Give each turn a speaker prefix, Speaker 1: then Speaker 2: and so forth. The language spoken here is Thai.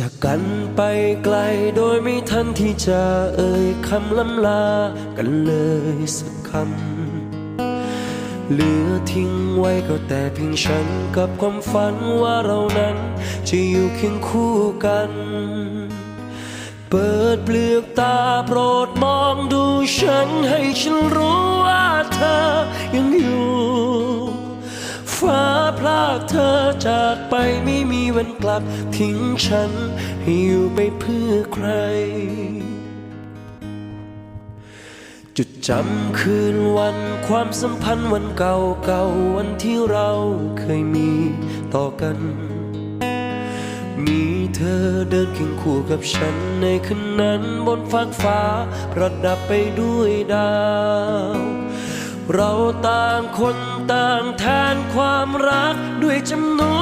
Speaker 1: จากกันไปไกลโดยไม่ทันที่จะเอ่ยคำล้ำลากันเลยสักคำ เหลือทิ้งไว้ก็แต่เพียงฉันกับความฝันว่าเรานั้นจะอยู่เคียงคู่กัน เปิดเปลือกตาโปรดมองดูฉันให้ฉันรู้ากเธอจากไปไม่มีวันกลับ ทิ้งฉันให้อยู่ไปเพื่อใคร จุดจำคืนวันความสัมพันธ์วันเก่าเก่าวันที่เราเคยมีต่อกัน มีเธอเดินเคียงคู่กับฉันในคืนนั้นบนฟากฟ้า ประดับไปด้วยดาว เราต่างคนต่างแทนความรักด้วยจำนวน